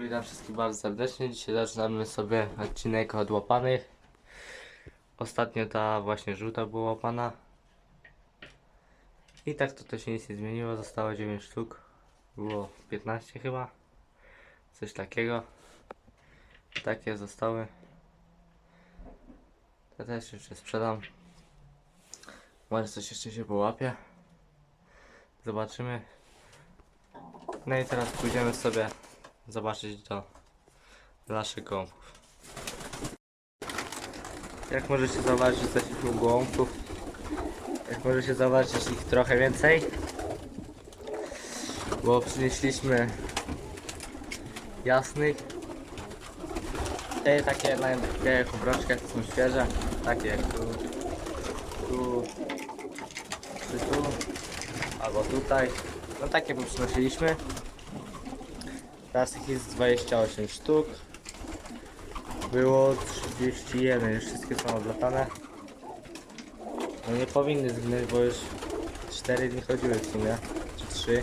Witam wszystkich bardzo serdecznie. Dzisiaj zaczynamy sobie odcinek od łapanych. Ostatnio ta właśnie żółta była łapana. I tak to, to się nic nie zmieniło. Zostało 9 sztuk. Było 15 chyba. Coś takiego. Takie zostały. To też jeszcze sprzedam. Może coś jeszcze się połapie. Zobaczymy. No i teraz pójdziemy sobie zobaczyć do naszych gołąbków. Jak możecie zobaczyć, jesteśmy u gołąbków. Jak możecie zobaczyć, ich trochę więcej. Bo przynieśliśmy jasnych. Te takie na jak obroczkach są świeże. Takie jak tu, tu, czy tu, albo tutaj. No takie my ich jest 28 sztuk. Było 31, już wszystkie są odlatane. No nie powinny zginąć, bo już 4 dni chodziły w sumie, czy 3.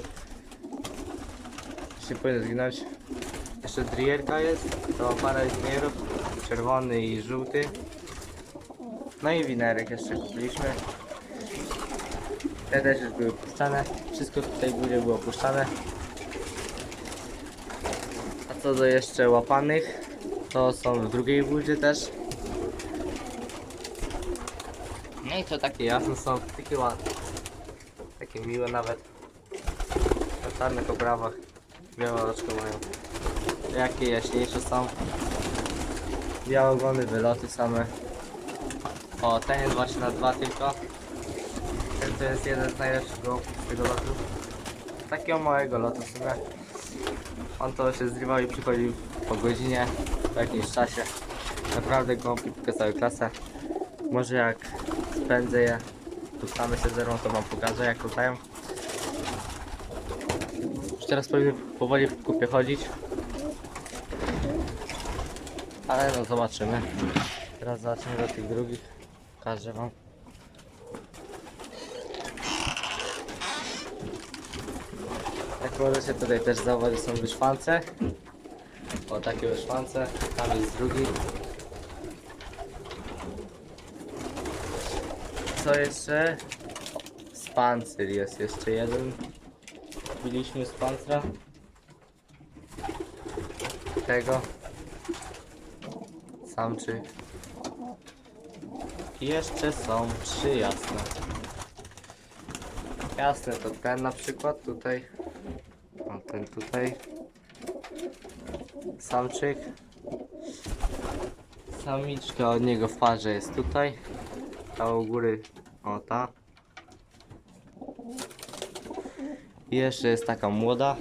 Już nie powinny zginąć. Jeszcze drierka jest, to parę drierów, czerwony i żółty. No i winerek jeszcze kupiliśmy. Te też już były puszczane. Wszystko tutaj w górze było puszczane. Co do jeszcze łapanych, to są w drugiej budzie też. No i to takie jasne są, takie ładne. Takie miłe nawet. Na czarnych oprawach. Białe oczko mają. Jakie jaśniejsze są. Białogony, wyloty same. O, ten jest właśnie na dwa tylko. Ten to jest jeden z najlepszych z tego lotu. Takiego małego lotu w sumie. On to się zrywał i przychodził po godzinie, po jakimś czasie. Naprawdę gąbki pokazały klasę. Może jak spędzę je, tu się zerwą, to wam pokażę jak latają. Już teraz powinny powoli w kupie chodzić. Ale no zobaczymy. Teraz zobaczymy do tych drugich. Pokażę wam. Możecie tutaj też zauważyć są wyszwance. O takie wyszwance. Tam jest drugi. Co jeszcze? Spancer jest jeszcze jeden. Biliśmy z pancra. Tego. Samczyk. Jeszcze są trzy jasne. Jasne to ten na przykład tutaj. Ten tutaj. Samczyk. Samiczka od niego w parze jest tutaj. Ta u góry. O ta. I jeszcze jest taka młoda.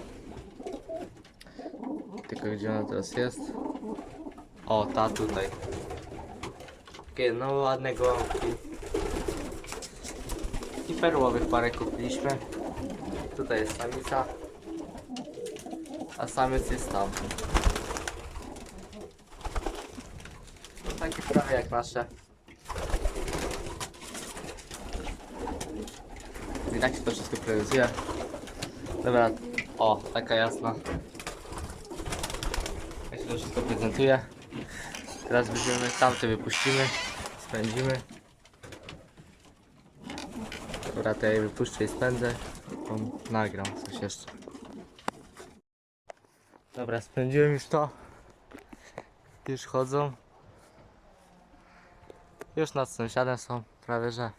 Tylko gdzie ona teraz jest? O, ta tutaj. Takie no ładne gołąbki. I perłowych parę kupiliśmy. Tutaj jest samica. A samiec jest tam. Takie prawie jak nasze. I tak się to wszystko prezentuje. Dobra, o, taka jasna. Jak się to wszystko prezentuje. Teraz weźmiemy tamte, wypuścimy, spędzimy. Dobra, to ja je wypuszczę i spędzę. Nagram coś jeszcze. Dobra, spędziłem już to. Już chodzą. Już nad sąsiadem są, prawie że.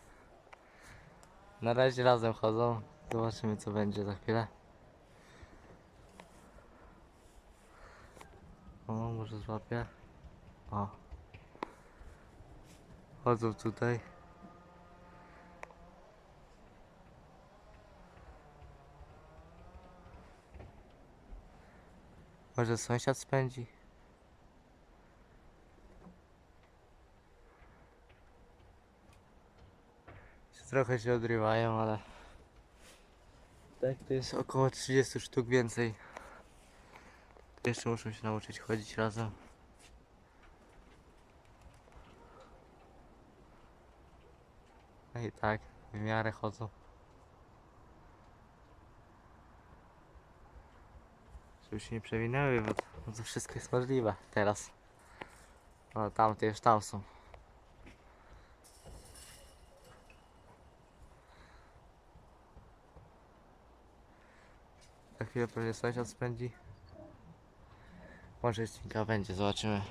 Na razie razem chodzą. Zobaczymy co będzie za chwilę. O, może złapię. O. Chodzą tutaj. Może sąsiad spędzi? Trochę się odrywają, ale... Tak, to jest około 30 sztuk więcej. Jeszcze muszą się nauczyć chodzić razem. No i tak, w miarę chodzą. Żeby się nie przewinęły, bo to, wszystko jest możliwe teraz. No tamte już tam są. Za chwilę pewnie sąsiad spędzi. Może odcinka będzie, zobaczymy.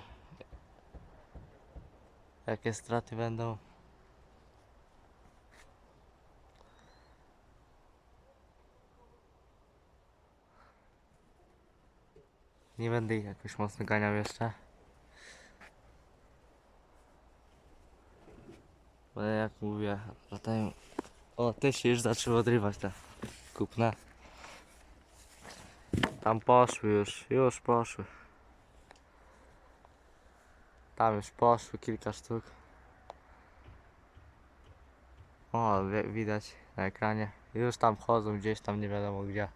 Jakie straty będą. Nie będę ich jakoś mocno ganiał jeszcze. Bo jak mówię, latają. O, te się już zaczęły odrywać te kupne. Tam poszły już, już poszły. Tam już poszły kilka sztuk. O, wi- widać na ekranie. Już tam chodzą gdzieś tam nie wiadomo gdzie.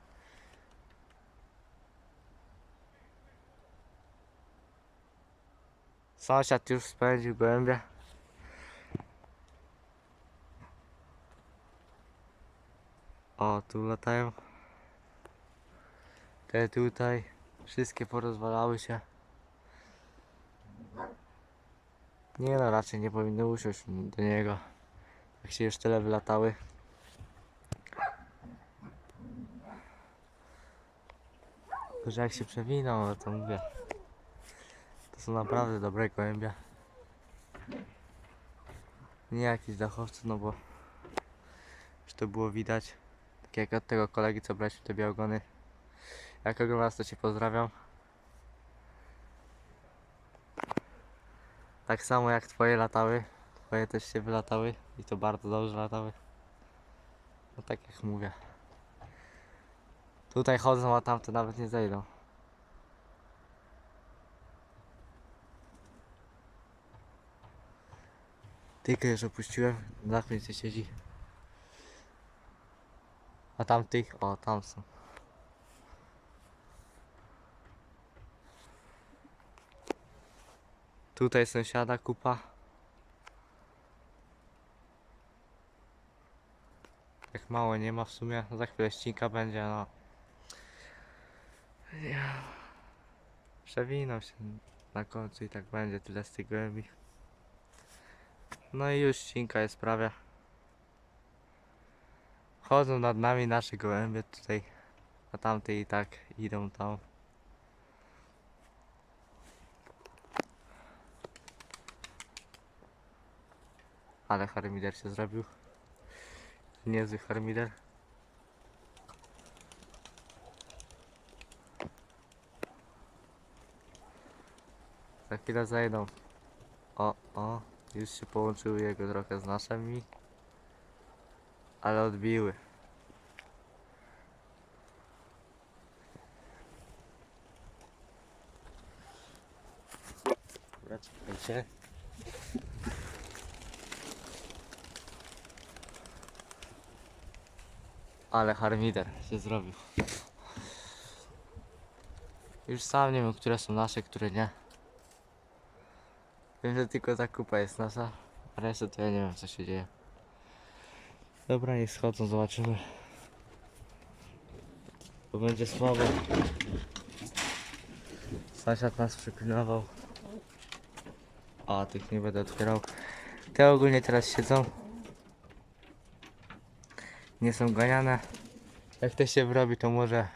Sąsiad już spędził gołębie. O, tu latają. Te tutaj. Wszystkie porozwalały się. Nie no, raczej nie powinny usiąść do niego. Jak się już tyle wylatały. Tylko, że jak się przewiną, no to mówię. Są naprawdę dobre gołębie. Nie jakiś dachowcy, no bo już to było widać. Tak jak od tego kolegi, co braliśmy te białgony. Jak oglądasz, to Cię pozdrawiam. Tak samo jak Twoje latały. Twoje też się wylatały i to bardzo dobrze latały. No tak jak mówię. Tutaj chodzą, a tamte nawet nie zejdą. Tylko już opuściłem, na końcu siedzi. A tamtych, o tam są. Tutaj sąsiada kupa. Tak mało nie ma w sumie, za chwilę ścinka będzie, no. Ja. Przewinął się na końcu i tak będzie tyle z tych gołębi. No i już ścinka jest prawie. Chodzą nad nami nasze gołębie tutaj, a tamte i tak idą tam. Ale harmider się zrobił. Niezły harmider. Za chwilę zajdą. O, o, już się połączyły jego trochę z naszymi. Ale odbiły. Czekajcie. Ale harmider się zrobił. Już sam nie wiem, które są nasze, które nie. Wiem, że tylko ta kupa jest nasza, a resztę to ja nie wiem, co się dzieje. Dobra, niech schodzą, zobaczymy. Bo będzie słabo. Sąsiad nas przypilnował. A, tych nie będę otwierał. Te ogólnie teraz siedzą. Nie są ganiane. Jak to się wyrobi, to może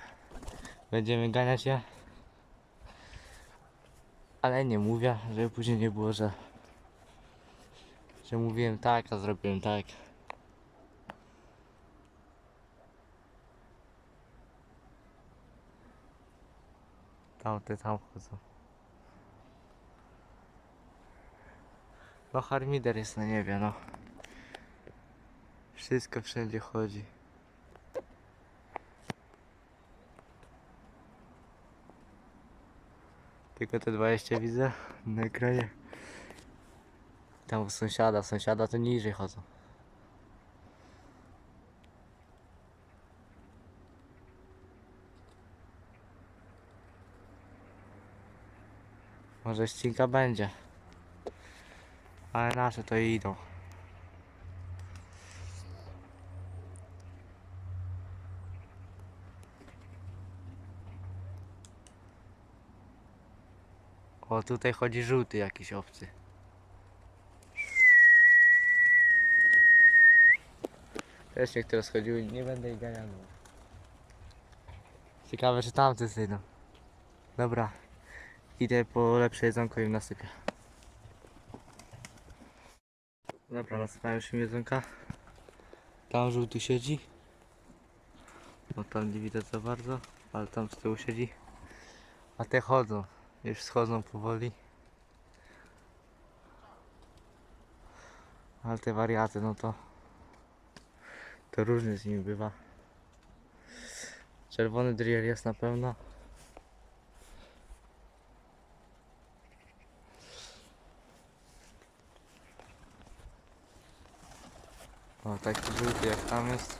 będziemy ganiać je. Ale nie mówię, żeby później nie było, że że mówiłem tak, a zrobiłem tak. Tamte tam chodzą. No harmider jest na niebie, no. Wszystko wszędzie chodzi. Tylko te 20 widzę na ekranie. Tam u sąsiada, sąsiada to niżej chodzą. Może ścinka będzie. Ale nasze to idą. O, tutaj chodzi żółty jakiś obcy. Też niektóre schodziły, nie będę ich ganiał. Ciekawe, czy tamte zejdą. Dobra, idę po lepsze jedzonko i im nasypię. Dobra, nasypałem już im jedzonka. Tam żółty siedzi. Bo tam nie widać za bardzo, ale tam z tyłu siedzi. A te chodzą, już schodzą powoli. Ale te wariaty, no to to różnie z nimi bywa. Czerwony drill jest na pewno. O, taki żółty jak tam jest.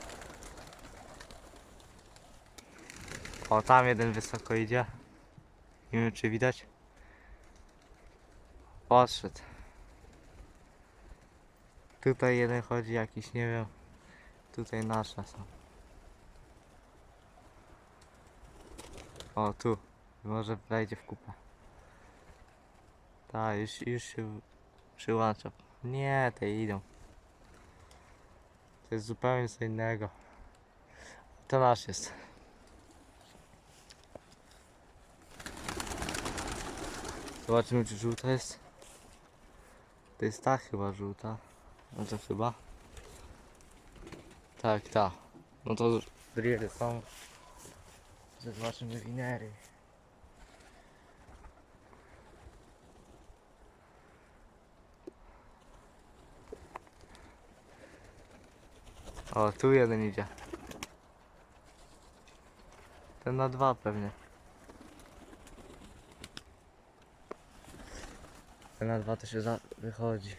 O, tam jeden wysoko idzie. Nie wiem czy widać. Podszedł. Tutaj jeden chodzi jakiś, nie wiem. Tutaj nasze są. O, tu. Może wejdzie w kupę. Tak, już, już się przyłącza. Nie, te idą. To jest zupełnie co innego. To nasz jest. Zobaczymy czy żółta jest. To jest ta chyba żółta. No to chyba. Tak, ta. No to driery są. Zobaczymy winery. O, tu jeden idzie. Ten na dwa pewnie. Na dwa to się za wychodzi.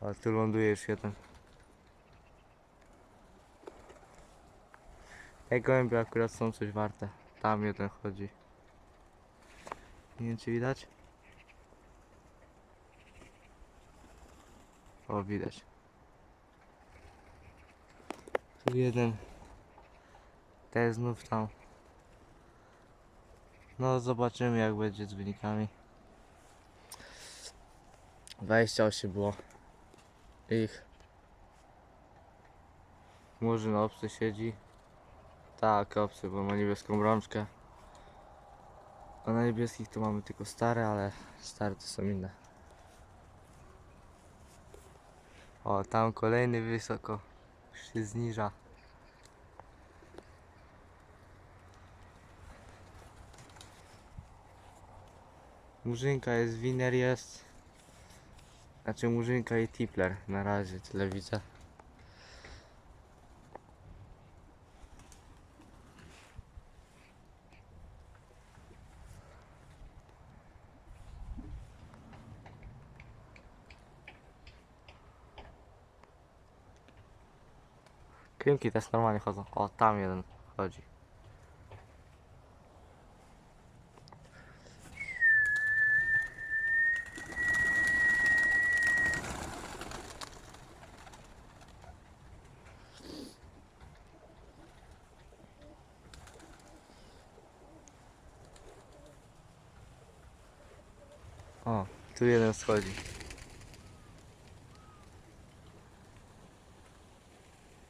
Ale tu ląduje już jeden. Te gołębie akurat są coś warte. Tam jeden chodzi. Nie wiem czy widać? O, widać. Tu jeden. Te znów tam. No zobaczymy jak będzie z wynikami. 28 było. Ich. Murzyn obcy siedzi. Tak, obcy, bo ma niebieską rączkę. A na niebieskich to mamy tylko stare, ale stare to są inne. O, tam kolejny wysoko. Już się zniża. Murzynka jest, winer jest. Znaczy murzynka i tipler na razie, tyle widzę. Krymki też normalnie chodzą. O, tam jeden chodzi. O, tu jeden schodzi.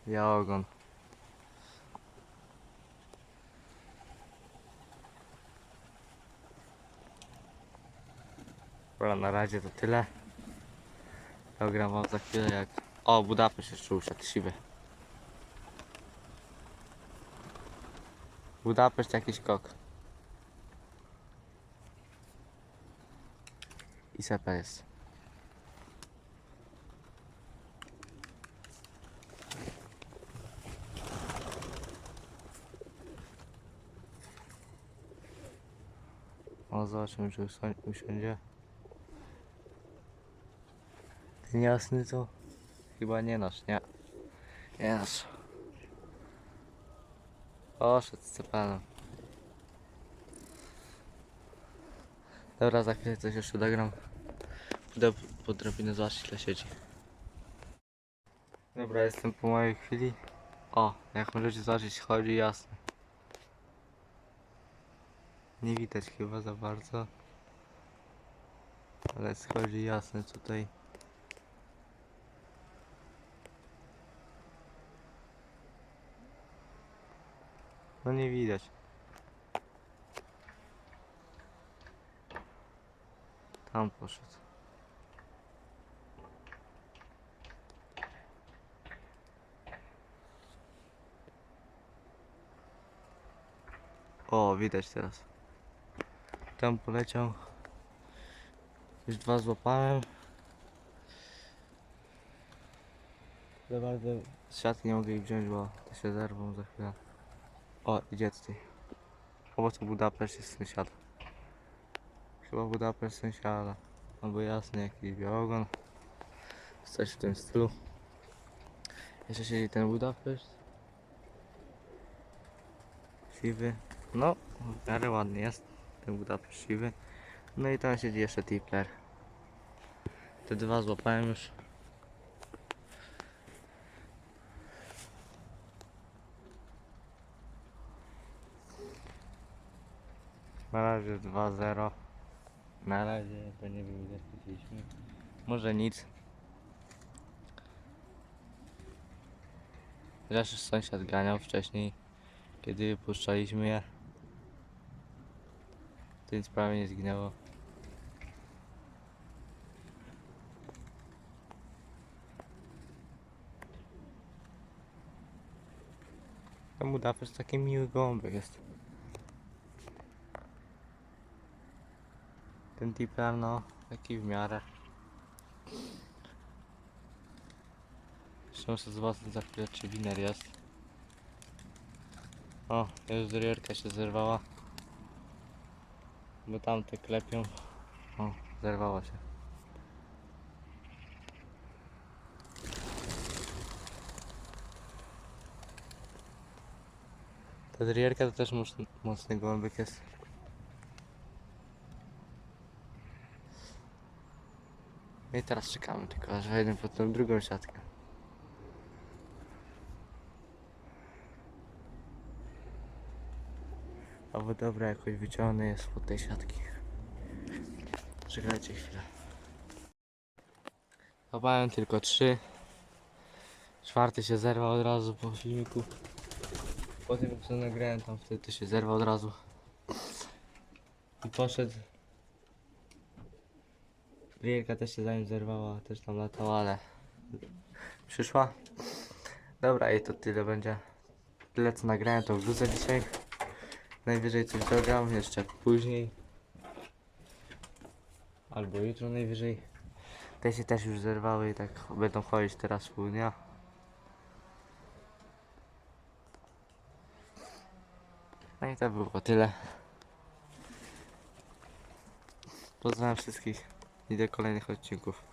Ja ogon. Dobra, na razie to tyle. Program wam za chwilę jak... O, Budapeszt jeszcze usiadł, siwy. Budapeszt jakiś kok. I sepa jest. O, zobaczymy czy usią- usiądzie. Ten jasny to chyba nie nasz, nie. Nie nasz. Poszedł z cepanem. Dobra, za chwilę coś jeszcze dogram. Pójdę po drabinę zobaczyć ile siedzi. Dobra, jestem po mojej chwili. O, jak możecie zobaczyć, chodzi jasno. Nie widać chyba za bardzo. Ale schodzi jasny tutaj. No nie widać. Tam poszedł. O, widać teraz. Tam poleciał. Już dwa złapałem. Za z siatki nie mogę ich wziąć, bo to się zerwą za chwilę. O, idzie tutaj. Chyba to Budapeszt jest sąsiad. Chyba Budapeszt sąsiada. Albo jasny jakiś białogon. Coś w tym stylu. Jeszcze siedzi ten Budapeszt. Siwy. No, w miarę ładny jest ten Budapeszt siwy. No i tam siedzi jeszcze Tipler. Te dwa złapałem już. Na razie 2-0. Na razie to nie wiem ile straciliśmy. Może nic. Chociaż sąsiad ganiał wcześniej, kiedy puszczaliśmy je. To nic prawie nie zginęło. Ten Budapeszt taki miły gołąbek jest. Ten tipler no, taki w miarę. Jeszcze muszę zobaczyć za chwilę czy winer jest. O, już rierka się zerwała. Bo tamte klepią. O, zerwała się. Ta drierka to też mocny, mocny gołąbek jest. No i teraz czekamy tylko aż wejdę pod tą drugą siatkę. Albo dobra, jakoś wyciągnę je spod tej siatki. Czekajcie chwilę. Złapałem tylko trzy. Czwarty się zerwał od razu po filmiku. Po tym co nagrałem tam wtedy to się zerwał od razu. I poszedł. Wielka też się zanim zerwała, też tam latała, ale przyszła. Dobra i to tyle będzie. Tyle co nagrałem to wrzucę dzisiaj. Najwyżej coś dodam jeszcze później. Albo jutro najwyżej. Te się też już zerwały i tak będą chodzić teraz pół dnia. No i to było tyle. Pozdrawiam wszystkich i do kolejnych odcinków.